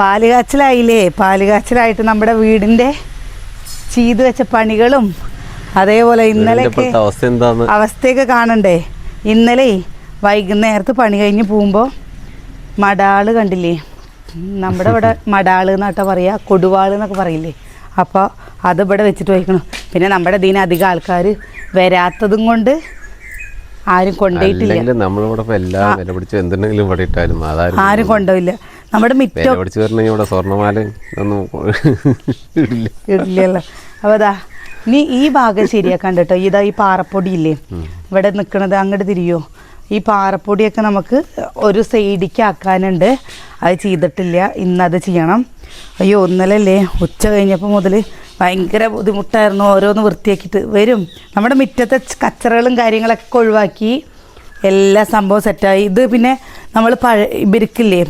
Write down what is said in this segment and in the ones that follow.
പാലുകാച്ചിലായില്ലേ? പാലുകാച്ചിലായിട്ട് നമ്മുടെ വീടിന്റെ ചെയ്തു വെച്ച പണികളും അതേപോലെ ഇന്നലെ അവസ്ഥയൊക്കെ കാണണ്ടേ? ഇന്നലെ വൈകുന്നേരത്ത് പണി കഴിഞ്ഞ് പോകുമ്പോൾ മടാൾ കണ്ടില്ലേ? നമ്മുടെ ഇവിടെ മടാൾ എന്നൊക്കെ പറയുക കൊടുവാൾ എന്നൊക്കെ പറയില്ലേ? അപ്പോൾ അത് ഇവിടെ വെച്ചിട്ട് വയ്ക്കണം. പിന്നെ നമ്മുടെ ഇതിന് അധികം ആൾക്കാർ വരാത്തതും കൊണ്ട് ആരും കൊണ്ടുപോയിട്ടില്ല. ആരും കൊണ്ടുപോയില്ല. നമ്മുടെ മിറ്റം. പിടിച്ച് വരണമെങ്കിൽ ഇവിടെ സ്വർണമാല ഒന്നും ഇടില്ല ഇല്ലല്ലോ. അപ്പോൾ അതാ നീ ഈ ഭാഗം ശരിയാക്കാൻ കേട്ടോ. ഇതാ ഈ പാറപ്പൊടി ഇല്ലേ ഇവിടെ നിൽക്കണത് അങ്ങോട്ട് തിരിയോ? ഈ പാറപ്പൊടിയൊക്കെ നമുക്ക് ഒരു സൈഡിക്ക് ആക്കാനുണ്ട്. അത് ചെയ്തിട്ടില്ല. ഇന്നത് ചെയ്യണം. അയ്യോ ഒന്നലല്ലേ? ഉച്ച കഴിഞ്ഞപ്പോൾ മുതൽ ഭയങ്കര ബുദ്ധിമുട്ടായിരുന്നു. ഓരോന്ന് വൃത്തിയാക്കിയിട്ട് വരും. നമ്മുടെ മുറ്റത്തെ കച്ചറകളും കാര്യങ്ങളൊക്കെ ഒഴിവാക്കി എല്ലാ സംഭവം സെറ്റായി ഇത് പിന്നെ നമ്മൾ പഴ ഇവരിക്കില്ലേ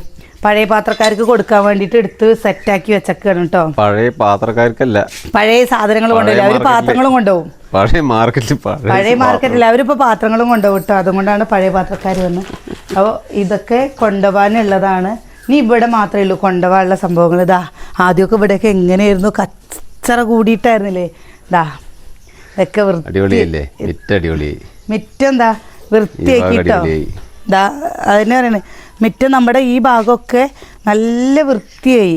പഴയ പാത്രക്കാർക്ക് കൊടുക്കാൻ വേണ്ടിട്ട് എടുത്ത് സെറ്റാക്കി വെച്ചേക്കാണ് കേട്ടോ പഴയ പാത്രക്കാർക്കല്ല. പഴയ സാധനങ്ങൾ കൊണ്ടുപോയില്ല അവർ പാത്രങ്ങളും കൊണ്ടുപോകും. പഴയ മാർക്കറ്റിൽ പഴയ മാർക്കറ്റിൽ അവരിപ്പോ പാത്രങ്ങളും കൊണ്ടുപോകും കേട്ടോ അതുകൊണ്ടാണ് പഴയ പാത്രക്കാർ വന്ന്. അപ്പോൾ ഇതൊക്കെ കൊണ്ടുപോകാനുള്ളതാണ്. നീ ഇവിടെ മാത്രമേ ഉള്ളൂ കൊണ്ടുപോകാനുള്ള സംഭവങ്ങൾ. ഇതാ ആദ്യമൊക്കെ ഇവിടെയൊക്കെ എങ്ങനെയായിരുന്നു? കച്ചറ കൂടിയിട്ടായിരുന്നില്ലേ? ഇതാ ഇതൊക്കെ അടിപൊളിയല്ലേ? മിറ്റ എന്താ? വൃത്തിയാക്കിട്ടോ. ദാ അതിനെ പറയണേ. മിറ്റം നമ്മുടെ ഈ ഭാഗമൊക്കെ നല്ല വൃത്തിയായി.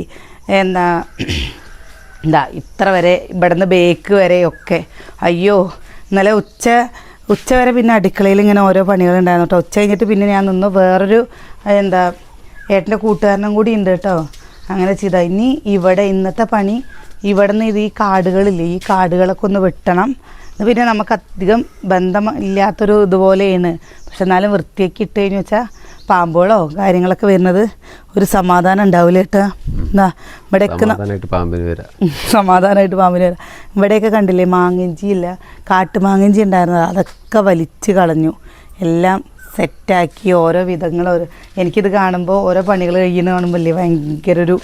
എന്താ എന്താ ഇത്ര വരെ ഇവിടുന്ന് ബേക്ക് വരെയൊക്കെ. അയ്യോ ഇന്നലെ ഉച്ച ഉച്ച വരെ പിന്നെ അടുക്കളയിൽ ഇങ്ങനെ ഓരോ പണികളുണ്ടായിരുന്നു കേട്ടോ. ഉച്ച കഴിഞ്ഞിട്ട് പിന്നെ ഞാൻ നിന്ന് വേറൊരു എന്താ ഏട്ടന്റെ കൂട്ടുകാരനും കൂടി ഉണ്ട് കേട്ടോ. അങ്ങനെ ചെയ്താൽ ഇനി ഇവിടെ ഇന്നത്തെ പണി ഇവിടെ നിന്ന് ഇത് ഈ കാടുകളില്ലേ ഈ കാടുകളൊക്കെ ഒന്ന് വെട്ടണം. പിന്നെ നമുക്ക് അധികം ബന്ധം ഇല്ലാത്തൊരു ഇതുപോലെയാണ്. പക്ഷെ എന്നാലും വൃത്തിയാക്കി ഇട്ട് കഴിഞ്ഞ് വെച്ചാൽ പാമ്പുകളോ കാര്യങ്ങളൊക്കെ വരുന്നത് ഒരു സമാധാനം ഉണ്ടാവില്ല കേട്ടോ എന്താ ഇവിടെയൊക്കെ സമാധാനമായിട്ട് പാമ്പിന് വരാം. സമാധാനമായിട്ട് പാമ്പിന് വരാം. ഇവിടെയൊക്കെ കണ്ടില്ലേ മാങ്ങഞ്ചി ഇല്ല കാട്ടുമാങ്ങഞ്ചി ഉണ്ടായിരുന്നത്. അതൊക്കെ വലിച്ച് കളഞ്ഞു. എല്ലാം സെറ്റാക്കി ഓരോ വിധങ്ങൾ ഓരോ എനിക്കിത് കാണുമ്പോൾ ഓരോ പണികൾ കഴിയുന്ന കാണുമ്പോൾ അല്ലേ ഭയങ്കര ഒരു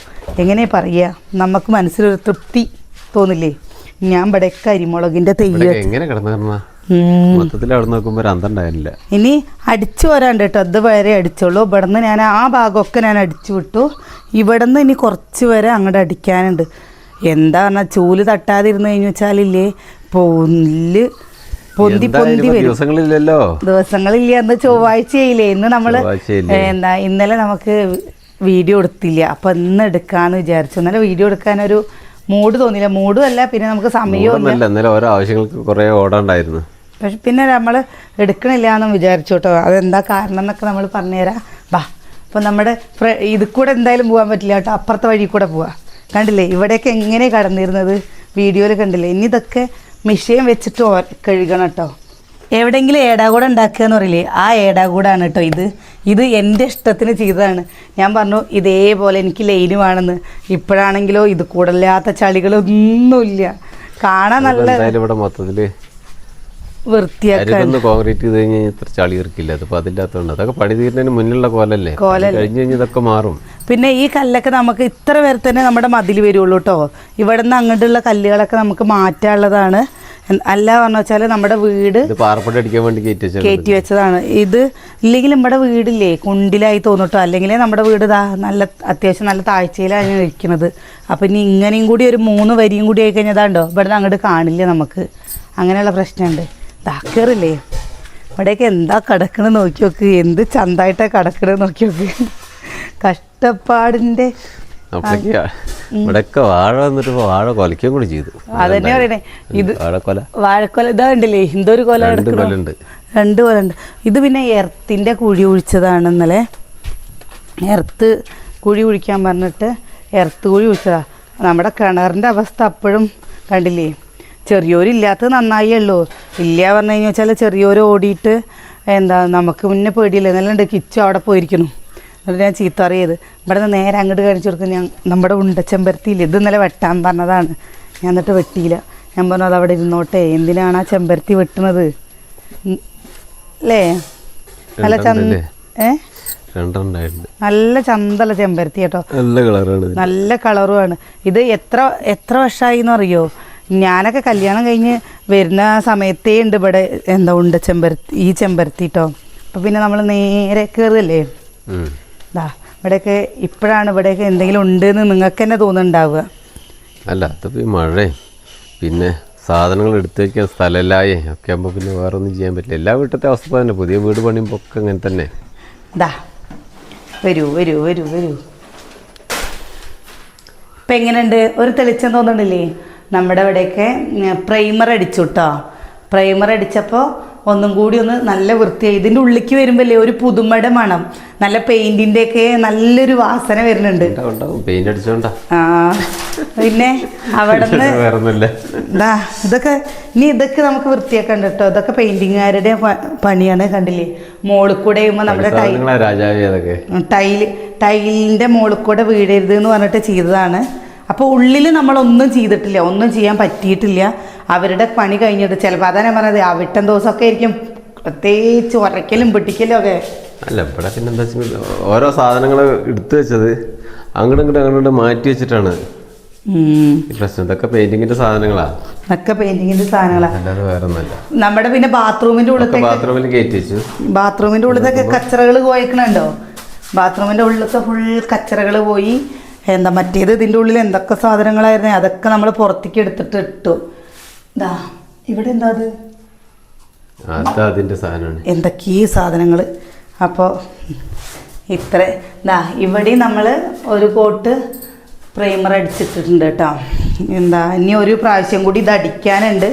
എങ്ങനെയാ പറയുക? നമുക്ക് മനസ്സിലൊരു തൃപ്തി തോന്നില്ലേ? ഞാൻ ഇവിടെയൊക്കെ അരിമുളകിന്റെ തെയ്യം എങ്ങനെ കിടന്നു. മൊത്തത്തിൽ അവിടെ നോക്കുമ്പോൾ ഒരു ഇനി അടിച്ചു വരാണ്ട് കേട്ടോ. അത് വരെ അടിച്ചോളൂ. ഇവിടുന്ന് ഞാൻ ആ ഭാഗമൊക്കെ ഞാൻ അടിച്ചു വിട്ടു. ഇവിടുന്ന് ഇനി കുറച്ച് വരെ അങ്ങോട്ട് അടിക്കാനുണ്ട്. എന്താ പറഞ്ഞാൽ ചൂൽ തട്ടാതിരുന്ന് കഴിഞ്ഞു വെച്ചാലില്ലേ? പൊല്ല് പൊന്തി പൊന്തി വരും. ദിവസങ്ങളില്ലല്ലോ. ദിവസങ്ങളില്ല അന്ന് ചൊവ്വാഴ്ചയില്ലേ? ഇന്ന് നമ്മൾ എന്താ ഇന്നലെ നമുക്ക് വീഡിയോ എടുത്തില്ല. അപ്പം ഇന്ന് എടുക്കാന്ന് വിചാരിച്ചു. ഇന്നലെ വീഡിയോ എടുക്കാനൊരു മൂഡ് തോന്നിയില്ല. മൂഡും അല്ല പിന്നെ നമുക്ക് സമയവും ഇന്നലെ ഓരോ ആവശ്യങ്ങൾക്ക് കുറെ ഓടാണ്ടായിരുന്നു പക്ഷെ പിന്നെ നമ്മൾ എടുക്കണില്ല എന്നും വിചാരിച്ചു കേട്ടോ അതെന്താ കാരണം എന്നൊക്കെ നമ്മൾ പറഞ്ഞുതരാം. ബാ അപ്പോൾ നമ്മുടെ ഇത് കൂടെ എന്തായാലും പോകാൻ പറ്റില്ല കേട്ടോ. അപ്പുറത്തെ വഴി കൂടെ പോവാം. കണ്ടില്ലേ? ഇവിടെയൊക്കെ എങ്ങനെ കടന്നിരുന്നത്? വീഡിയോയിൽ കണ്ടില്ലേ? ഇനി ഇതൊക്കെ മിഷയം വെച്ചിട്ട് കഴുകണം കേട്ടോ. എവിടെയെങ്കിലും ഏടാകൂട ഉണ്ടാക്കുക എന്ന് പറയില്ലേ? ആ ഏടാകൂടാണ് കേട്ടോ ഇത്. ഇത് എന്റെ ഇഷ്ടത്തിന് ചെയ്തതാണ്. ഞാൻ പറഞ്ഞു ഇതേപോലെ എനിക്ക് ലൈന് വേണമെന്ന്. ഇപ്പോഴാണെങ്കിലോ ഇത് കൂടല്ലാത്ത ചളികളൊന്നുമില്ല. കാണാൻ നല്ല ഇവിടെ വൃത്തിയാക്കാൻ. കോൺക്രീറ്റ് ചെയ്ത് കഴിഞ്ഞാൽ ഇത്ര ചളി ഇറക്കില്ല? അതിപ്പോ അതില്ലാത്തതുകൊണ്ട് അതൊക്കെ പണി തീരുന്നതിന് മുന്നിലുള്ള കോലല്ലേ. കഴിഞ്ഞ് ഇതൊക്കെ മാറും. പിന്നെ ഈ കല്ലൊക്കെ നമുക്ക് ഇത്ര പേർ തന്നെ നമ്മുടെ മതിൽ വരുള്ളൂ കേട്ടോ ഇവിടെ നിന്ന് അങ്ങോട്ടുള്ള കല്ലുകളൊക്കെ നമുക്ക് മാറ്റാനുള്ളതാണ്. അല്ല പറഞ്ഞു വെച്ചാൽ നമ്മുടെ വീട് അടിക്കാൻ വേണ്ടി കയറ്റി വെച്ചതാണ്. ഇത് ഇല്ലെങ്കിൽ നമ്മുടെ വീടില്ലേ? കുണ്ടിലായി തോന്നിട്ടോ? അല്ലെങ്കിൽ നമ്മുടെ വീട് നല്ല അത്യാവശ്യം നല്ല താഴ്ചയിലാണ് ഇരിക്കുന്നത് അപ്പം ഇനി ഇങ്ങനെയും കൂടി ഒരു മൂന്ന് വരിയും കൂടി ആയി കഴിഞ്ഞതാണ്ടോ ഇവിടെ നിന്ന് അങ്ങോട്ട് കാണില്ല നമുക്ക്. അങ്ങനെയുള്ള പ്രശ്നമുണ്ട്. താക്കേറില്ലേ ഇവിടെയൊക്കെ എന്താ കിടക്കണത് നോക്കി നോക്ക്. എന്ത് ചന്തായിട്ടാണ് കിടക്കണത് നോക്കി നോക്ക്. കഷ്ടപ്പാടിന്റെ ഇവിടെയൊക്കെ വാഴ വന്നിട്ട് വാഴ കൊലയ്ക്കും കൂടി ചെയ്തു. അതന്നെ പറയണേ. ഇത് വാഴക്കൊല വാഴക്കൊല ഇതാ ഉണ്ടല്ലേ എന്തൊരു കൊല രണ്ട് കൊല ഉണ്ട് കൊലുണ്ട് ഇത് പിന്നെ എർത്തിന്റെ കുഴി ഒഴിച്ചതാണ് ഇന്നലെ. എർത്ത് കുഴി ഒഴിക്കാൻ പറഞ്ഞിട്ട് എർത്ത് കുഴി ഒഴിച്ചതാ നമ്മുടെ കിണറിന്റെ അവസ്ഥ അപ്പോഴും കണ്ടില്ലേ? ചെറിയോരില്ലാത്തത് നന്നായി ഉള്ളൂ ഇല്ല പറഞ്ഞു കഴിഞ്ഞാൽ വെച്ചാൽ ചെറിയോര് ഓടിയിട്ട് എന്താ നമുക്ക് മുന്നേ പേടിയില്ല? എന്നാലും ഉണ്ട്. കിച്ചു അവിടെ പോയിരിക്കുന്നു. എന്നിട്ട് ഞാൻ ചീത്ത അറിയത് ഇവിടെ നിന്ന് നേരെ അങ്ങോട്ട് കാണിച്ചു കൊടുക്കും ഞാൻ. നമ്മുടെ ഉണ്ടച്ചെമ്പരത്തിയില്ല? ഇത് ഇന്നലെ വെട്ടാൻ പറഞ്ഞതാണ്. ഞാൻ എന്നിട്ട് വെട്ടിയില്ല. ഞാൻ പറഞ്ഞു അത് അവിടെ ഇരുന്നോട്ടെ. എന്തിനാണ് ആ ചെമ്പരത്തി വെട്ടുന്നത്. അല്ലേ നല്ല ചന്ത? ഏ? നല്ല ചന്തല ചെമ്പരത്തി കേട്ടോ. നല്ല കളറാണ് നല്ല കളറുമാണ്. ഇത് എത്ര എത്ര വർഷമായി എന്ന് അറിയോ ഞാനൊക്കെ കല്യാണം കഴിഞ്ഞ് വരുന്ന സമയത്തേ ഉണ്ട് ഇവിടെ. എന്താ ഉണ്ട് ചെമ്പരത്തി ഈ ചെമ്പരത്തി കേട്ടോ അപ്പം പിന്നെ നമ്മൾ നേരെ കയറല്ലേ. ദാ ഇവിടെയൊക്കെ ഇപ്പോഴാണ് ഇവിടെയൊക്കെ എന്തെങ്കിലും ഉണ്ട് എന്ന് നിങ്ങൾക്ക് തന്നെ തോന്നുന്നുണ്ടാവുക. അല്ല അതിപ്പോൾ ഈ മഴയും പിന്നെ സാധനങ്ങൾ എടുത്തു വയ്ക്കാൻ സ്ഥലമില്ലായേ ഒക്കെ ആകുമ്പോൾ പിന്നെ വേറെ ഒന്നും ചെയ്യാൻ പറ്റില്ല. എല്ലാ വീട്ടിലത്തെ അവസ്ഥ തന്നെ പുതിയ വീട് പണിയുമ്പോൾ ഒക്കെ അങ്ങനെ തന്നെ. ദാ വരൂ വരൂ വരൂ വരൂ. ഇപ്പം എങ്ങനെയുണ്ട്? ഒരു തെളിച്ചം തോന്നുന്നില്ലേ നമ്മുടെ അവിടെയൊക്കെ പ്രൈമർ അടിച്ചു കേട്ടോ പ്രൈമർ അടിച്ചപ്പോൾ ഒന്നും കൂടി ഒന്ന് നല്ല വൃത്തിയായി. ഇതിന്റെ ഉള്ളിലേക്ക് വരുമ്പോഴല്ലേ ഒരു പുതുമയുടെ മണം. നല്ല പെയിന്റിന്റെ ഒക്കെ നല്ലൊരു വാസന വരുന്നുണ്ട്. ഉണ്ടാവും അടിച്ചോണ്ടാ ആ പിന്നെ അവിടെ നിന്ന് ദാ ഇതൊക്കെ ഇനി ഇതൊക്കെ നമുക്ക് വൃത്തിയാക്കണ്ട കേട്ടോ. ഇതൊക്കെ പെയിന്റിങ്ങുകാരുടെ പണിയാണ് കണ്ടില്ലേ? മോളിൽ കൂടെ നമ്മുടെ ടൈൽ സാധനങ്ങളാ രാജാവി അതൊക്കെ ടൈൽ ടൈലിന്റെ മുകളിൽ കൂടെ വീടരുത് എന്ന് പറഞ്ഞിട്ട് ചെയ്തതാണ്. അപ്പോൾ ഉള്ളിൽ നമ്മളൊന്നും ചെയ്തിട്ടില്ല ഒന്നും ചെയ്യാൻ പറ്റിയിട്ടില്ല. അവരുടെ പണി കഴിഞ്ഞിട്ട് ചിലപ്പോൾ അതാണ് ഞാൻ പറഞ്ഞത് അവിട്ടം ദിവസമൊക്കെ ആയിരിക്കും പ്രത്യേകിച്ച് ഉറക്കലും പിടിക്കലും ഒക്കെ. അല്ല ഇവിടെ പിന്നെ എന്താ വെച്ചാൽ ഓരോ സാധനങ്ങൾ എടുത്തു വെച്ചത് അങ്ങോട്ടും ഇങ്ങോട്ടും അങ്ങോട്ട് മാറ്റി വെച്ചിട്ടാണ്. പ്രശ്നം. ഇതൊക്കെ പെയിന്റിങ്ങിന്റെ സാധനങ്ങളാ. ഒക്കെ പെയിന്റിങ്ങിന്റെ സാധനങ്ങളാ. വേറെ നമ്മുടെ പിന്നെ ബാത്റൂമിന്റെ ഉള്ളിൽ ബാത്റൂമിൽ കയറ്റി വെച്ചു. ബാത്റൂമിന്റെ ഉള്ളിലൊക്കെ കച്ചറകൾ പോയിക്കണുണ്ടോ? ബാത്റൂമിന്റെ ഉള്ളിലത്തെ ഫുൾ കച്ചറകൾ പോയി. എന്താ മറ്റേത് ഇതിന്റെ ഉള്ളിൽ എന്തൊക്കെ സാധനങ്ങളായിരുന്നു? അതൊക്കെ നമ്മൾ പുറത്തേക്ക് എടുത്തിട്ട് ഇട്ടു. ഇതാ ഇവിടെ എന്താ അത്? അത് അതിന്റെ സാധനമാണ്. എന്തൊക്കെയേ സാധനങ്ങൾ അപ്പോൾ ഇത്ര. ഇതാ ഇവിടെ നമ്മൾ ഒരു കോട്ട് പ്രൈമർ അടിച്ചിട്ടിട്ടുണ്ട് കേട്ടോ. എന്താ ഇനി ഒരു പ്രാവശ്യം കൂടി ഇത് അടിക്കാനുണ്ട്.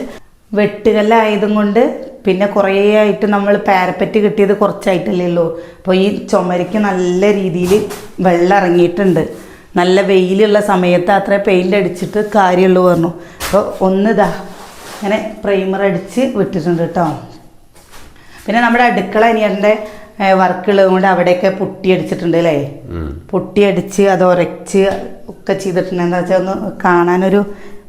വെട്ടുകല്ലായതും കൊണ്ട് പിന്നെ കുറേ ആയിട്ട് നമ്മൾ പാരപ്പറ്റ് കിട്ടിയത് കുറച്ചായിട്ടില്ലല്ലോ അപ്പോൾ ഈ ചുമരയ്ക്ക് നല്ല രീതിയിൽ വെള്ളം ഇറങ്ങിയിട്ടുണ്ട്. നല്ല വെയിലുള്ള സമയത്ത് അത്ര പെയിന്റ് അടിച്ചിട്ട് കാര്യമുള്ളൂ പറഞ്ഞു. അപ്പോൾ ഒന്നിതാ ഇങ്ങനെ പ്രൈമർ അടിച്ച് വിട്ടിട്ടുണ്ട് കേട്ടോ. പിന്നെ നമ്മുടെ അടുക്കള അനിയന്റെ വർക്കുള്ളത് കൊണ്ട് അവിടെയൊക്കെ പുട്ടി അടിച്ചിട്ടുണ്ട് അല്ലേ? ഉം. പുട്ടി അടിച്ച് അത് ഉരച്ച് ഒക്കെ ചെയ്തിട്ടുണ്ട്. എന്താ വെച്ചാൽ ഒന്ന് കാണാനൊരു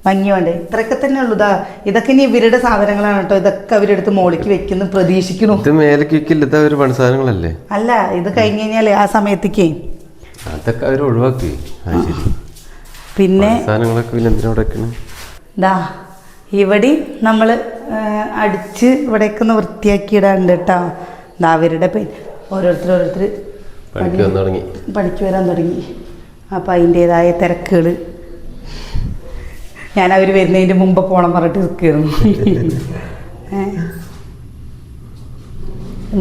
ഭംഗി വേണ്ടേ? ഇത്രയൊക്കെ തന്നെ ഉള്ളൂ. ഇതാ ഇതൊക്കെ ഇനി ഇവരുടെ സാധനങ്ങളാണ് കേട്ടോ. ഇതൊക്കെ അവരെടുത്ത് മോളിക്ക് വെക്കുന്ന പ്രതീക്ഷിക്കുന്നു. ഇത് മേലേക്ക് ഇത് ഒരു പണിസാധനങ്ങളല്ലേ? അല്ല ഇത് കഴിഞ്ഞ് കഴിഞ്ഞാലേ ആ സമയത്തേക്ക് അതൊക്കെ അവർ ഒഴിവാക്കി. പിന്നെ ദാ ഇവിടെ നമ്മൾ അടിച്ച് ഇവിടേക്ക് ഒന്ന് വൃത്തിയാക്കി ഇടാണ്ട് കേട്ടോ ദാ അവരുടെ ഓരോരുത്തർ ഓരോരുത്തർ പണിക്ക് വരാൻ തുടങ്ങി. അപ്പം അതിന്റേതായ തിരക്കുകൾ ഞാൻ അവർ വരുന്നതിന്റെ മുമ്പ് പോണം പറഞ്ഞിട്ട് നിൽക്കുകയായിരുന്നു?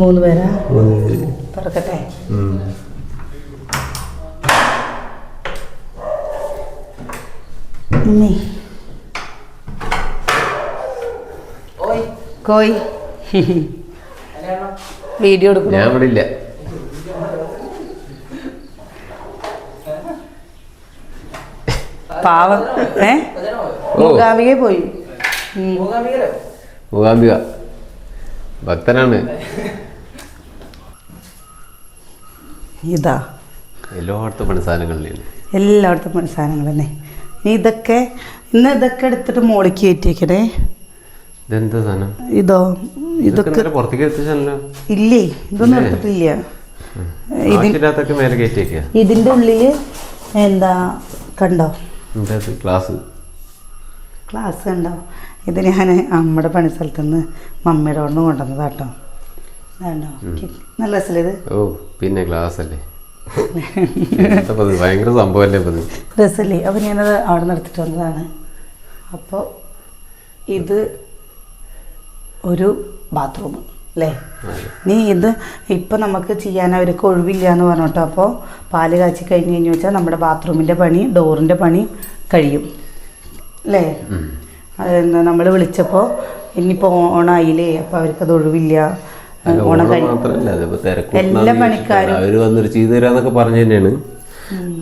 മൂന്ന് പേരാ? തുറക്കട്ടെ. ഇനി കോയ് വീഡിയോ എടുക്കണം? ഞാൻ ഇവിടെ ഇല്ല. പാവം. ഏ. മൂകാംബിക പോയി. മൂകാംബിക. ഭക്തനാണ്. ഇതാ. എല്ലായിടത്തും പണിസാധനങ്ങളിലാണ് എല്ലായിടത്തും പണി സാധനങ്ങൾ തന്നെ. ഇനി ഇതൊക്കെ ഇന്ന് ഇതൊക്കെ എടുത്തിട്ട് മോളിക്ക് കയറ്റിയേക്കണേ. ഇതെന്താ സാധനം? ഇതോ ഇതൊക്കെ പുറത്തേക്ക് ഇല്ലേ? ഇതൊന്നും എടുത്തിട്ടില്ല. ഇതിന്റെ ഉള്ളിൽ എന്താ കണ്ടോ? ക്ലാസ് ക്ലാസ് കണ്ടോ? ഇത് ഞാൻ അമ്മയുടെ പണി സ്ഥലത്ത് നിന്ന് മമ്മിയുടെ അവിടെ നിന്ന് കൊണ്ടുവന്നതാ കേട്ടോ നല്ല രസമല്ലേ ഇത്? ഓ പിന്നെ ക്ലാസ് അല്ലേ? ഭയങ്കര സംഭവമല്ലേ രസല്ലേ. അപ്പോൾ ഞാനത് അവിടെ നിർത്തിട്ട് വന്നതാണ്. അപ്പോൾ ഇത് ഒരു ബാത്റൂം അല്ലേ? നീ ഇത് ഇപ്പം നമുക്ക് ചെയ്യാൻ അവർക്ക് ഒഴിവില്ല എന്ന് പറഞ്ഞോട്ടോ. അപ്പോൾ പാൽ കാച്ചി കഴിഞ്ഞ് കഴിഞ്ഞ് വെച്ചാൽ നമ്മുടെ ബാത്റൂമിന്റെ പണി ഡോറിന്റെ പണി കഴിയും. അല്ലേ. അതെന്താ? നമ്മൾ വിളിച്ചപ്പോൾ ഇനിയിപ്പോൾ ഓണായില്ലേ? അപ്പോൾ അവർക്കത് ഒഴിവില്ല. ഓണം മാത്രല്ല അതിപ്പോ അവർ വന്നിട്ട് ചെയ്തു തരാന്നൊക്കെ പറഞ്ഞു തന്നെയാണ്.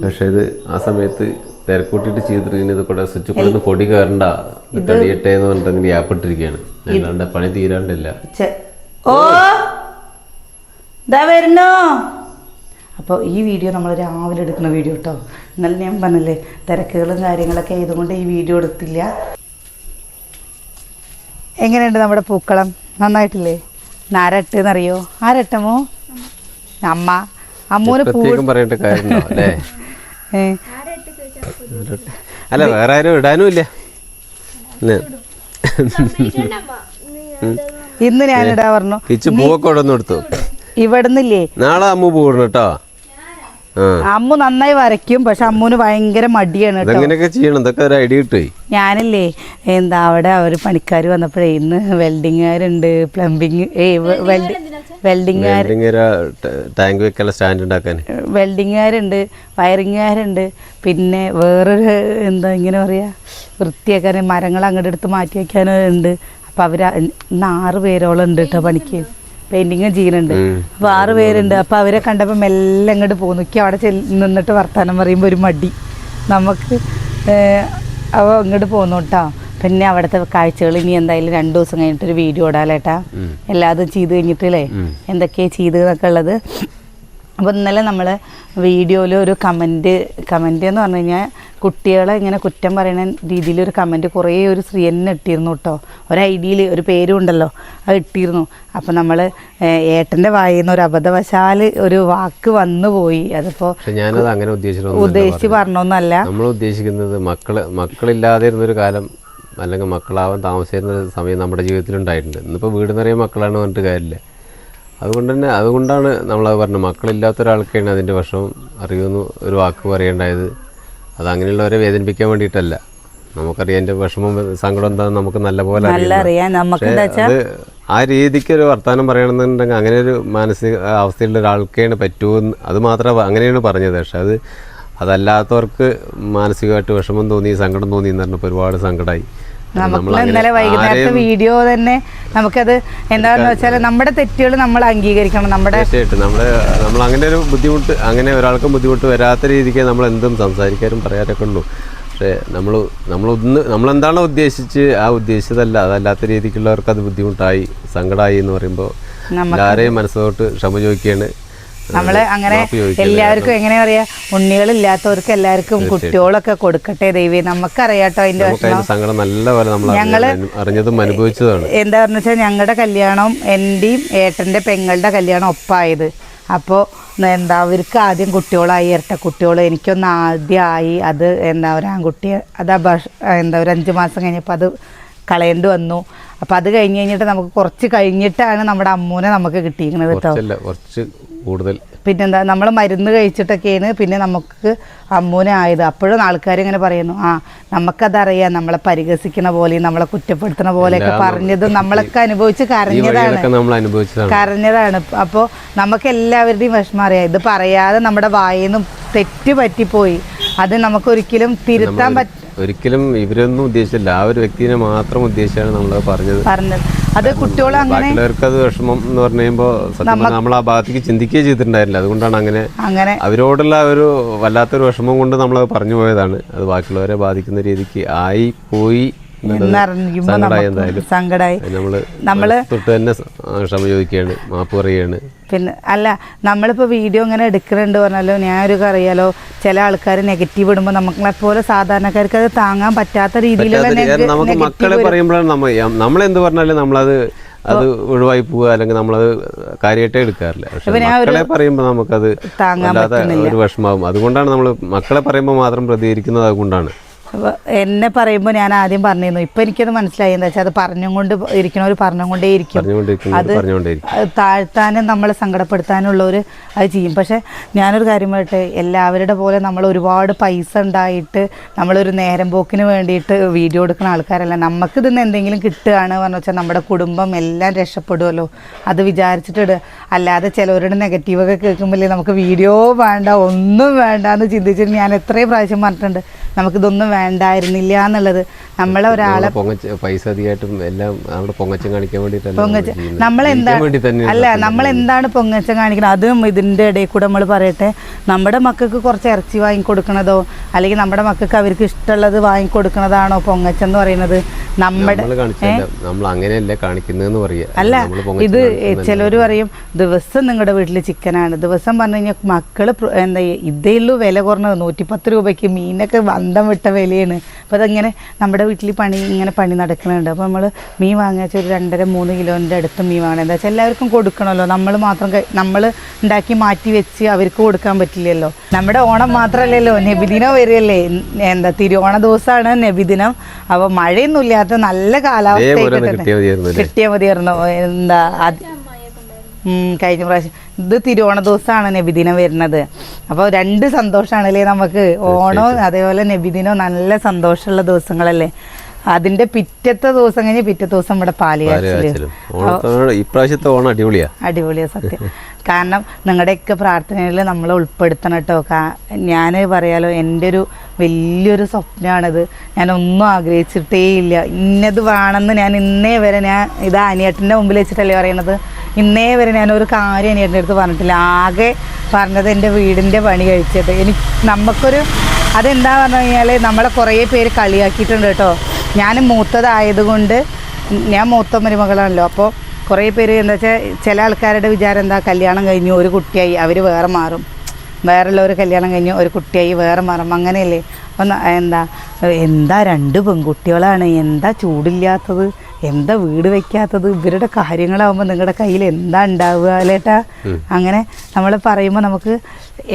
പക്ഷെ ഇത് ആ സമയത്ത് തിരക്കൂട്ടിട്ട് ചെയ്തിട്ട് ഇത് കൂടെ സ്വിച്ച് കൂടെ പൊടി കയറണ്ട തടിയട്ടെ എന്ന് പറഞ്ഞിട്ട് അങ്ങനെ അല്ലാണ്ട് പണി തീരാണ്ടില്ല. ഓ! ഇതാ വരുന്നോ? അപ്പോൾ ഈ വീഡിയോ നമ്മൾ രാവിലെ എടുക്കുന്ന വീഡിയോ കേട്ടോ എന്നാലും ഞാൻ പറഞ്ഞില്ലേ തിരക്കുകളും കാര്യങ്ങളൊക്കെ ആയതുകൊണ്ട് ഈ വീഡിയോ എടുത്തില്ല. എങ്ങനെയുണ്ട് നമ്മുടെ പൂക്കളം? നന്നായിട്ടില്ലേ? നാരട്ട് എന്നറിയോ ആരട്ടമോ അമ്മ. അമ്മൂന് പ്രത്യേകം പറയേണ്ട കാര്യമുണ്ടോ? അല്ലേ? വേറെ ആരും ഇടാനും ഇല്ല? ഇന്ന്. ഞാനിടാ പറഞ്ഞു. കിച്ചു പൂവൊക്കെ ഇവിടെ നിന്ന് കൊടുത്തു. ഇവിടുന്നില്ലേ? നാളെ അമ്മ പൂവിടണം കേട്ടോ. അമ്മു നന്നായി വരയ്ക്കും പക്ഷെ അമ്മുന് ഭയങ്കര മടിയാണ് കേട്ടോ. ഇതെങ്ങനെയൊക്കെ ചെയ്യണം? ഇതൊക്കെ ഒരു ഐഡിയ കിട്ടേ ഞാനില്ലേ എന്താ അവിടെ അവർ പണിക്കാർ വന്നപ്പോഴേ ഇന്ന് വെൽഡിങ്ങുകാരുണ്ട് പ്ലംബിങ് വെൽഡിങ്ങുകാർ ടാങ്ക് വെക്കാനുള്ള സ്റ്റാൻഡ് ഉണ്ടാക്കാൻ വെൽഡിങ്ങുകാരുണ്ട് വയറിങ്ങുകാരുണ്ട് പിന്നെ വേറൊരു എന്താ ഇങ്ങനെ പറയാ വൃത്തിയാക്കാൻ മരങ്ങൾ അങ്ങോട്ട് എടുത്ത് മാറ്റി വെക്കാനുണ്ട്. അപ്പോൾ അവർ ഇന്ന് ആറ് പേരോളം ഉണ്ട് കേട്ടോ പണിക്ക്. പെയിന്റിങ് ചെയ്യുന്നുണ്ട് അപ്പൊ ആറ് പേരുണ്ട്. അപ്പോൾ അവരെ കണ്ടപ്പോ മെല്ലെ അങ്ങോട്ട് പോകുന്നു എനിക്ക് അവിടെ നിന്നിട്ട് വർത്താനം പറയുമ്പോൾ ഒരു മടി. നമുക്ക് അവ അങ്ങോട്ട് പോന്നു കേട്ടോ പിന്നെ അവിടുത്തെ കാഴ്ചകൾ ഇനി എന്തായാലും രണ്ടു ദിവസം കഴിഞ്ഞിട്ട് ഒരു വീഡിയോ ഇടാലേട്ടാ. എല്ലാതും ചെയ്ത് കഴിഞ്ഞിട്ടില്ലേ? എന്തൊക്കെയാ ചെയ്തെന്നൊക്കെ ഉള്ളത്. അപ്പോൾ ഇന്നലെ നമ്മൾ വീഡിയോയിൽ ഒരു കമന്റ് കമന്റ് എന്ന് പറഞ്ഞു കഴിഞ്ഞാൽ കുട്ടികളെ ഇങ്ങനെ കുറ്റം പറയുന്ന രീതിയിൽ ഒരു കമന്റ് കുറേ ഒരു സ്ത്രീ തന്നെ ഇട്ടിരുന്നു കേട്ടോ. ഒരു ഐഡിയയിൽ ഒരു പേരും ഉണ്ടല്ലോ അത് ഇട്ടിരുന്നു. അപ്പോൾ നമ്മൾ ഏട്ടന്റെ വായിൽ നിന്ന് ഒരു അബദ്ധവശാൽ ഒരു വാക്ക് വന്നു പോയി. അതിപ്പോൾ ഞാനത് അങ്ങനെ ഉദ്ദേശിച്ചു ഉദ്ദേശിച്ച് പറഞ്ഞൊന്നല്ല നമ്മൾ ഉദ്ദേശിക്കുന്നത് മക്കൾ മക്കളില്ലാതെ ഇരുന്നൊരു കാലം അല്ലെങ്കിൽ മക്കളാവാൻ താമസിക്കുന്ന സമയം നമ്മുടെ ജീവിതത്തിൽ ഉണ്ടായിട്ടുണ്ട് ഇന്നിപ്പോൾ വീട് നിറയെ മക്കളാണ് പറഞ്ഞിട്ട് കാര്യമില്ല. അതുകൊണ്ട് തന്നെ അതുകൊണ്ടാണ് നമ്മളത് പറഞ്ഞത്. മക്കളില്ലാത്ത ഒരാൾക്കാണ് അതിന്റെ വിഷമം. അറിയുമെന്ന് ഒരു വാക്ക് പറയേണ്ടായത്. അത് അങ്ങനെയുള്ളവരെ വേദനിപ്പിക്കാൻ വേണ്ടിയിട്ടല്ല. നമുക്കറിയാം എന്റെ വിഷമം സങ്കടം എന്താണെന്ന് നമുക്ക് നല്ലപോലെ അത് ആ രീതിക്ക് ഒരു വർത്തമാനം പറയണമെന്നുണ്ടെങ്കിൽ അങ്ങനെ ഒരു മാനസിക അവസ്ഥയുള്ള ഒരാൾക്കാണ് പറ്റുമെന്ന് അത് മാത്രമേ അങ്ങനെയാണ് പറഞ്ഞത്. പക്ഷെ അത് അതല്ലാത്തവർക്ക് മാനസികമായിട്ട് വിഷമം തോന്നി സങ്കടം തോന്നി എന്ന് പറഞ്ഞപ്പോൾ ഒരുപാട് സങ്കടമായി നമുക്ക് ഇന്നലെ വൈകുന്നേരത്തെ വീഡിയോ തന്നെ നമുക്കത് എന്താണെന്ന് വെച്ചാൽ നമ്മുടെ തെറ്റുകൾ നമ്മൾ അംഗീകരിക്കണം. നമ്മുടെ നമ്മുടെ നമ്മൾ അങ്ങനെ ഒരു ബുദ്ധിമുട്ട് അങ്ങനെ ഒരാൾക്കും ബുദ്ധിമുട്ട് വരാത്ത രീതിക്ക് നമ്മൾ എന്തും സംസാരിക്കാനും പറയാനൊക്കെ ഉള്ളൂ. പക്ഷേ നമ്മൾ നമ്മൾ നമ്മളൊന്ന് നമ്മളെന്താണോ ഉദ്ദേശിച്ച് ആ ഉദ്ദേശിച്ചതല്ല അതല്ലാത്ത രീതിക്കുള്ളവർക്ക് അത് ബുദ്ധിമുട്ടായി സങ്കടമായി എന്ന് പറയുമ്പോൾ എല്ലാവരെയും മനസ്സോട്ട് ക്ഷമ ചോദിക്കുകയാണ്. നമ്മൾ അങ്ങനെ എല്ലാവർക്കും എങ്ങനെ പറയാ? ഉണ്ണികളില്ലാത്തവർക്ക് എല്ലാവർക്കും കുട്ടികളൊക്കെ കൊടുക്കട്ടെ ദൈവി നമുക്കറിയാട്ടോ അതിന്റെ ഞങ്ങൾ അതിന്റെ സങ്കടം നല്ല പോലെ നമ്മൾ അറിഞ്ഞതും അനുഭവിച്ചതാണ് എന്താ പറഞ്ഞ വെച്ചാൽ ഞങ്ങളുടെ കല്യാണം എന്റെയും ഏട്ടന്റെ പെങ്ങളുടെ കല്യാണം ഒപ്പായത്. അപ്പോൾ എന്താ അവർക്ക് ആദ്യം കുട്ടികളായി ഇരട്ട കുട്ടികൾ എനിക്കൊന്ന് ആദ്യമായി അത് എന്താ ഒരു ആൺകുട്ടിയെ അത് എന്താ ഒരു അഞ്ച് മാസം കഴിഞ്ഞപ്പോൾ അത് കളയേണ്ടി വന്നു. അപ്പോൾ അത് കഴിഞ്ഞ് കഴിഞ്ഞിട്ട് നമുക്ക് കുറച്ച് കഴിഞ്ഞിട്ടാണ് നമ്മുടെ അമ്മൂനെ നമുക്ക് കിട്ടിയിരിക്കുന്നത് കേട്ടോ. കൂടുതൽ. പിന്നെന്താ നമ്മൾ മരുന്ന് കഴിച്ചിട്ടൊക്കെയാണ് പിന്നെ നമുക്ക് അമ്മൂനെ ആയത്. അപ്പോഴും ആൾക്കാർ ഇങ്ങനെ പറയുന്നു ആ നമുക്കതറിയാം നമ്മളെ പരിഹസിക്കണ പോലെയും നമ്മളെ കുറ്റപ്പെടുത്തണ പോലെയൊക്കെ പറഞ്ഞത് നമ്മളൊക്കെ അനുഭവിച്ച് കരഞ്ഞതാണ്. കരഞ്ഞതാണ്. അപ്പോൾ നമുക്ക് എല്ലാവരുടെയും വിഷമം അറിയാം. ഇത് പറയാതെ നമ്മുടെ വായിൽ നിന്നും തെറ്റ് പറ്റിപ്പോയി അത് നമുക്ക് ഒരിക്കലും തിരുത്താൻ പറ്റ ഒരിക്കലും ഇവരൊന്നും ഉദ്ദേശിച്ചില്ല. ആ ഒരു വ്യക്തിനെ മാത്രം ഉദ്ദേശിച്ചാണ് നമ്മൾ പറഞ്ഞത്. പറഞ്ഞത്. അത് കുട്ടികൾ അങ്ങനെ അത് വിഷമം എന്ന് പറഞ്ഞു നമ്മൾ ആ ഭാഗത്തേക്ക് ചിന്തിക്കുകയും ചെയ്തിട്ടുണ്ടായിരുന്നില്ല. അതുകൊണ്ടാണ് അങ്ങനെ അങ്ങനെ അവരോടുള്ള ഒരു വല്ലാത്തൊരു വിഷമം കൊണ്ട് നമ്മൾ പറഞ്ഞു പോയതാണ്. അത് ബാക്കിയുള്ളവരെ ബാധിക്കുന്ന രീതിക്ക് ആയി പോയി സങ്കടമായി നമ്മൾ തൊട്ട് തന്നെ ക്ഷമ ചോദിക്കുകയാണ് മാപ്പ് പറയുകയാണ്. പിന്നെ അല്ല നമ്മളിപ്പോൾ വീഡിയോ ഇങ്ങനെ എടുക്കുന്നുണ്ട് പറഞ്ഞാലോ ഞാൻ ഒരു അറിയാലോ ചില ആൾക്കാർ നെഗറ്റീവ് ഇടുമ്പോൾ നമ്മളെ പോലെ സാധാരണക്കാർക്ക് അത് താങ്ങാൻ പറ്റാത്ത രീതിയിലുള്ള നമുക്ക് മക്കളെ പറയുമ്പോഴാണ് നമ്മൾ നമ്മളെന്ത് പറഞ്ഞാലും നമ്മളത് അത് ഒഴിവായി പോവുക അല്ലെങ്കിൽ നമ്മളത് കാര്യമായിട്ടേ എടുക്കാറില്ല. പക്ഷെ മക്കളെ പറയുമ്പോൾ നമുക്കത് ഒരു വിഷമാവും. അതുകൊണ്ടാണ് നമ്മൾ മക്കളെ പറയുമ്പോൾ മാത്രം പ്രതികരിക്കുന്നത് അതുകൊണ്ടാണ്. എന്നെ പറയുമ്പോൾ ഞാൻ ആദ്യം പറഞ്ഞിരുന്നു. ഇപ്പം എനിക്കത് മനസ്സിലായി. എന്താ വെച്ചാൽ അത് പറഞ്ഞും കൊണ്ട് ഇരിക്കണവർ പറഞ്ഞും കൊണ്ടേ ഇരിക്കും. അത് താഴ്ത്താനും നമ്മളെ സങ്കടപ്പെടുത്താനുള്ളവർ അത് ചെയ്യും. പക്ഷെ ഞാനൊരു കാര്യം പറയട്ടെ. എല്ലാവരുടെ പോലെ നമ്മൾ ഒരുപാട് പൈസ ഉണ്ടായിട്ട് നമ്മളൊരു നേരം പോക്കിന് വേണ്ടിയിട്ട് വീഡിയോ എടുക്കുന്ന ആൾക്കാരല്ല. നമുക്ക് ഇതിന്ന് എന്തെങ്കിലും കിട്ടുകയാണ് പറഞ്ഞു വെച്ചാൽ നമ്മുടെ കുടുംബം എല്ലാം രക്ഷപ്പെടുമല്ലോ അത് വിചാരിച്ചിട്ട് അല്ലാതെ ചിലവരുടെ നെഗറ്റീവൊക്കെ കേൾക്കുമ്പോഴേ നമുക്ക് വീഡിയോ വേണ്ട ഒന്നും വേണ്ട എന്ന് ചിന്തിച്ചിട്ട് ഞാൻ എത്രയും പ്രാവശ്യം പറഞ്ഞിട്ടുണ്ട്. നമുക്കിതൊന്നും വേണ്ടായിരുന്നില്ല എന്നുള്ളത്. നമ്മളെ ഒരാളെ പൈസ അധികമായിട്ടും എല്ലാം നമ്മുടെ പൊങ്ങച്ചം കാണിക്കാൻ വേണ്ടിയിട്ടല്ല പൊങ്ങച്ച. നമ്മൾ എന്താണ് അല്ല നമ്മൾ എന്താണ് പൊങ്ങച്ചം കാണിക്കുന്നത് അതും ഇതിന്റെ ഇടയിൽ കൂടെ നമ്മൾ പറയട്ടെ. നമ്മുടെ മക്കൾക്ക് കുറച്ച് ഇറച്ചി വാങ്ങിക്കൊടുക്കണതോ അല്ലെങ്കിൽ നമ്മുടെ മക്കൾക്ക് അവർക്ക് ഇഷ്ടമുള്ളത് വാങ്ങിക്കൊടുക്കണതാണോ പൊങ്ങച്ചം എന്ന് പറയുന്നത്? നമ്മുടെ നമ്മൾ അങ്ങനെയല്ല കാണിക്കുന്നതെന്ന് അല്ല ഇത്. ചിലർ പറയും. ദിവസം നിങ്ങളുടെ വീട്ടിൽ ചിക്കനാണ്. ദിവസം പറഞ്ഞു കഴിഞ്ഞാൽ മക്കൾ എന്താ ഇതേ ഉള്ളൂ വില കുറഞ്ഞത്. നൂറ്റിപ്പത്ത് രൂപയ്ക്ക് മീനൊക്കെ ബന്ധം വിട്ട വിലയാണ് അപ്പോൾ അതങ്ങനെ നമ്മുടെ വീട്ടിൽ പണി ഇങ്ങനെ പണി നടക്കുന്നുണ്ട് അപ്പോൾ നമ്മൾ മീൻ വാങ്ങിച്ച ഒരു രണ്ടര മൂന്ന് കിലോന്റെ അടുത്ത് മീൻ വാങ്ങണം. എന്താ വെച്ചാൽ എല്ലാവർക്കും കൊടുക്കണമല്ലോ നമ്മൾ മാത്രം നമ്മൾ ഉണ്ടാക്കി മാറ്റി വെച്ച് അവർക്ക് കൊടുക്കാൻ പറ്റില്ലല്ലോ. നമ്മുടെ ഓണം മാത്രമല്ലല്ലോ നബിദിനം വരികയല്ലേ എന്താ തിരുവോണ ദിവസമാണ് നബിദിനം. അപ്പോൾ മഴയൊന്നും ഇല്ലാത്ത നല്ല കാലാവസ്ഥ കിട്ടിയ മതിയായിരുന്നു എന്താ കഴിഞ്ഞ പ്രാവശ്യം. ഇത് തിരുവോണ ദിവസമാണ് നബിദിനം വരുന്നത്. അപ്പോൾ രണ്ട് സന്തോഷമാണല്ലേ നമുക്ക് ഓണവും അതേപോലെ നബിദിനവും നല്ല സന്തോഷമുള്ള ദിവസങ്ങളല്ലേ? അതിന്റെ പിറ്റത്തെ ദിവസം കഴിഞ്ഞ് പിറ്റത്തെ ദിവസം ഇവിടെ പാൽ ഇപ്രാവശ്യത്തെ ഓണം അടിപൊളിയാ. അടിപൊളിയാ സത്യം. കാരണം നിങ്ങളുടെയൊക്കെ പ്രാർത്ഥനയിൽ നമ്മൾ ഉൾപ്പെടുത്തണം കേട്ടോ. ഞാൻ പറയാലോ എന്റെ ഒരു വലിയൊരു സ്വപ്നമാണിത് ഞാൻ ഒന്നും ആഗ്രഹിച്ചിട്ടേ ഇല്ല. ഇന്നത് വേണമെന്ന് ഞാൻ ഇന്നേ വരെ ഞാൻ ഇത് അനിയേട്ടന്റെ മുമ്പിൽ വെച്ചിട്ടല്ലേ പറയണത്? ഇന്നേ വരെ ഞാൻ ഒരു കാര്യം അനിയേട്ടന്റെ അടുത്ത് പറഞ്ഞിട്ടില്ല. ആകെ പറഞ്ഞത് എന്റെ വീടിന്റെ പണി കഴിച്ചിട്ട്. എനിക്ക് നമുക്കൊരു അതെന്താ പറഞ്ഞു കഴിഞ്ഞാൽ നമ്മളെ കുറേ പേര് കളിയാക്കിയിട്ടുണ്ട് കേട്ടോ. ഞാൻ മൂത്തതായതുകൊണ്ട് ഞാൻ മൂത്ത മരുമകളാണല്ലോ. അപ്പോൾ കുറേ പേര് എന്താ വെച്ചാൽ ചില ആൾക്കാരുടെ വിചാരം എന്താ കല്യാണം കഴിഞ്ഞു ഒരു കുട്ടിയായി അവർ വേറെ മാറും. വേറുള്ളവർ കല്യാണം കഴിഞ്ഞു ഒരു കുട്ടിയായി വേറെ മാറും. അങ്ങനെയല്ലേ? അപ്പം എന്താ എന്താ രണ്ട് പെൺകുട്ടികളാണ്? എന്താ ചൂടില്ലാത്തത്? എന്താ വീട് വെക്കാത്തത്? ഇവരുടെ കാര്യങ്ങളാവുമ്പോൾ നിങ്ങളുടെ കയ്യിൽ എന്താ ഉണ്ടാവുക അല്ലേട്ടാ? അങ്ങനെ നമ്മൾ പറയുമ്പോൾ നമുക്ക്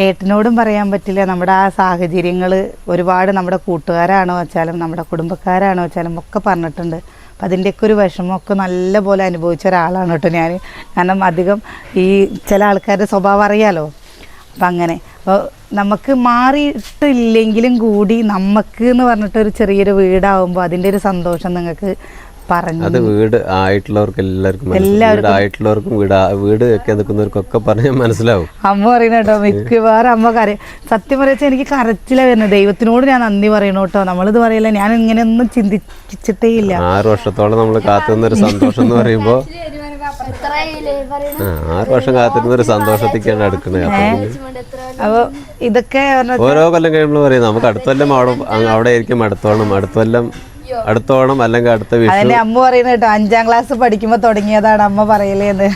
ഏട്ടനോടും പറയാൻ പറ്റില്ല. നമ്മുടെ ആ സാഹചര്യങ്ങൾ ഒരുപാട് നമ്മുടെ കൂട്ടുകാരാണോ വെച്ചാലും നമ്മുടെ കുടുംബക്കാരാണോ വെച്ചാലും ഒക്കെ പറഞ്ഞിട്ടുണ്ട്. അപ്പം അതിന്റെയൊക്കെ ഒരു വിഷമമൊക്കെ നല്ല പോലെ അനുഭവിച്ച ഒരാളാണ് കേട്ടോ ഞാൻ കാരണം അധികം ഈ ചില ആൾക്കാരുടെ സ്വഭാവം അറിയാലോ? അപ്പം അങ്ങനെ. അപ്പോൾ നമുക്ക് മാറിയിട്ടില്ലെങ്കിലും കൂടി നമുക്ക് എന്ന് പറഞ്ഞിട്ടൊരു ചെറിയൊരു വീടാവുമ്പോൾ അതിന്റെ ഒരു സന്തോഷം നിങ്ങൾക്ക് പറഞ്ഞു. അത് വീട് ആയിട്ടുള്ളവർക്ക് എല്ലാവർക്കും. ആയിട്ടുള്ളവർക്കും വീട് വീട് ഒക്കെ നിൽക്കുന്നവർക്കൊക്കെ പറഞ്ഞാൽ മനസ്സിലാവും. അമ്മ പറയുന്ന കേട്ടോ മിക്കവാറും അമ്മ കര സത്യം പറയാ എനിക്ക് കരച്ചില വരുന്നത്. ദൈവത്തിനോട് ഞാൻ നന്ദി പറയണു കേട്ടോ. നമ്മളിത് പറയില്ല ഞാൻ ഇങ്ങനെയൊന്നും ചിന്തിച്ചിട്ടേ ഇല്ല. ആറ് വർഷത്തോളം നമ്മൾ കാത്തുനിന്ന ഒരു സന്തോഷം എന്ന് പറയുമ്പോൾ ആറ് വർഷം കാത്തിരുന്ന ഒരു സന്തോഷത്തേക്കാണ് അടുക്കുന്നത് അപ്പൊ അപ്പോൾ ഇതൊക്കെ ഓരോ കൊല്ലം കഴിയുമ്പോൾ പറയും നമുക്ക് അടുത്ത കൊല്ലം അവിടെ അവിടെ ആയിരിക്കും അടുത്തോണം അടുത്ത ഓണം അടുത്തോണം അല്ലെങ്കിൽ അടുത്ത വിഷു. അതിന്റെ അമ്മ പറയുന്നത് കേട്ടോ അഞ്ചാം ക്ലാസ് പഠിക്കുമ്പോ തുടങ്ങിയതാണ് അമ്മ പറയലേന്ന്.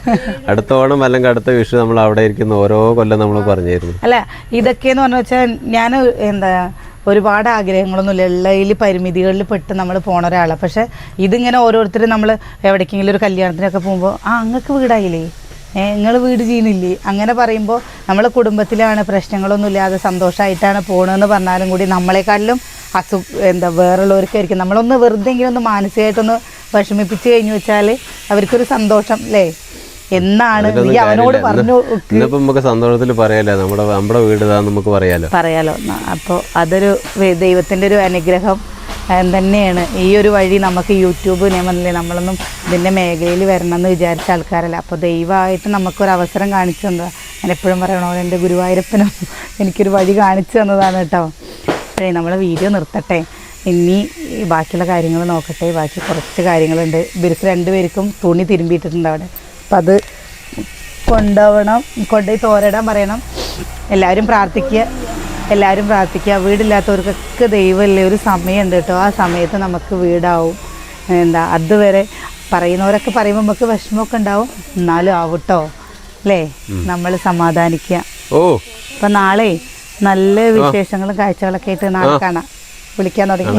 അടുത്ത ഓണം അല്ലെങ്കിൽ അടുത്ത വിഷു നമ്മൾ അവിടെ ഇരിക്കുന്ന ഓരോ കൊല്ലം നമ്മൾ പറഞ്ഞിരുന്നു. അല്ല ഇതൊക്കെയെന്ന് പറഞ്ഞു വെച്ചാൽ ഞാൻ എന്താ ഒരുപാട് ആഗ്രഹങ്ങളൊന്നുമില്ല. ഉള്ളതിൽ പരിമിതികളിൽ പെട്ട് നമ്മൾ പോണ ഒരാളാണ് പക്ഷെ ഇതിങ്ങനെ ഓരോരുത്തരും നമ്മൾ എവിടേക്കെങ്കിലും ഒരു കല്യാണത്തിനൊക്കെ പോകുമ്പോൾ ആ അങ്ങക്ക് വീടായില്ലേ? നിങ്ങൾ വീട് ചെയ്യുന്നില്ലേ? അങ്ങനെ പറയുമ്പോൾ നമ്മളെ കുടുംബത്തിലാണ് പ്രശ്നങ്ങളൊന്നും ഇല്ലാതെ സന്തോഷമായിട്ടാണ് പോകണമെന്ന് പറഞ്ഞാലും കൂടി നമ്മളെക്കാട്ടിലും അസു എന്താ വേറുള്ളവർക്കായിരിക്കും. നമ്മളൊന്ന് വെറുതെ എങ്കിലും ഒന്ന് മാനസികമായിട്ടൊന്ന് വിഷമിപ്പിച്ച് കഴിഞ്ഞു വെച്ചാൽ അവർക്കൊരു സന്തോഷം അല്ലേ? എന്നാണ് നീ അവനോട് പറഞ്ഞു ഇന്നിപ്പോ നമുക്ക് സന്തോഷത്തിൽ പറയാലോ? നമ്മുടെ നമ്മുടെ വീട് നമുക്ക് പറയാലോ? പറയാലോ. അപ്പോൾ അതൊരു ദൈവത്തിന്റെ ഒരു അനുഗ്രഹം തന്നെയാണ്. ഈ ഒരു വഴി നമുക്ക് യൂട്യൂബ് നിയമല്ലേ നമ്മളൊന്നും ഇതിന്റെ മേഖലയിൽ വരണം എന്ന് വിചാരിച്ച ആൾക്കാരല്ല. അപ്പോൾ ദൈവമായിട്ട് നമുക്കൊരു അവസരം കാണിച്ചു തന്നതാണ് ഞാൻ എപ്പോഴും പറയണോ എന്റെ ഗുരുവായൂരപ്പനും എനിക്കൊരു വഴി കാണിച്ചു തന്നതാണ് കേട്ടോ. അപ്പോഴേ നമ്മൾ വീഡിയോ നിർത്തട്ടെ. ഇനി ബാക്കിയുള്ള കാര്യങ്ങൾ നോക്കട്ടെ. ബാക്കി കുറച്ച് കാര്യങ്ങളുണ്ട്. ഇവർക്ക് രണ്ടുപേർക്കും തുണി തിരുമ്പിയിട്ടിട്ടുണ്ട് അവിടെ. അപ്പം അത് കൊണ്ടുപോകണം. കൊണ്ടുപോയി തോരടാൻ പറയണം. എല്ലാവരും പ്രാർത്ഥിക്കുക. എല്ലാവരും പ്രാർത്ഥിക്കുക. വീടില്ലാത്തവർക്കൊക്കെ ദൈവമല്ലേ? ഒരു സമയമുണ്ട് കേട്ടോ. ആ സമയത്ത് നമുക്ക് വീടാവും. എന്താ അതുവരെ പറയുന്നവരൊക്കെ പറയുമ്പോൾ നമുക്ക് വിഷമമൊക്കെ ഉണ്ടാവും. എന്നാലും ആവട്ടോ. അല്ലേ? നമ്മൾ സമാധാനിക്കുക. ഓ. അപ്പം നാളെ നല്ല വിശേഷങ്ങളും കാഴ്ചകളൊക്കെ ആയിട്ട് നാളെ കാണാം. വിളിക്കാൻ തുടങ്ങി.